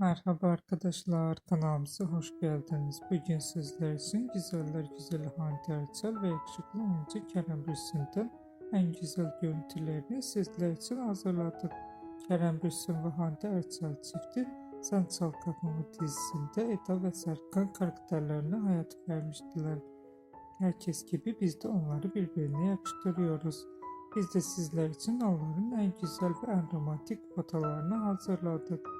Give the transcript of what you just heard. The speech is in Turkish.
Merhaba arkadaşlar, kanalımıza hoş geldiniz. Bugün sizler için güzeller güzeli Hande Erçel ve yakışıklı oyuncu Kerem Bürsin'den en güzel görüntülerini sizler için hazırladık. Kerem Bürsin ve Hande Erçel çifti Sen Çal Kafamı dizisinde Eda ve Serkan karakterlerine hayat vermiştiler. Herkes gibi biz de onları birbirine yakıştırıyoruz. Biz de sizler için onların en güzel ve en romantik fotolarını hazırladık.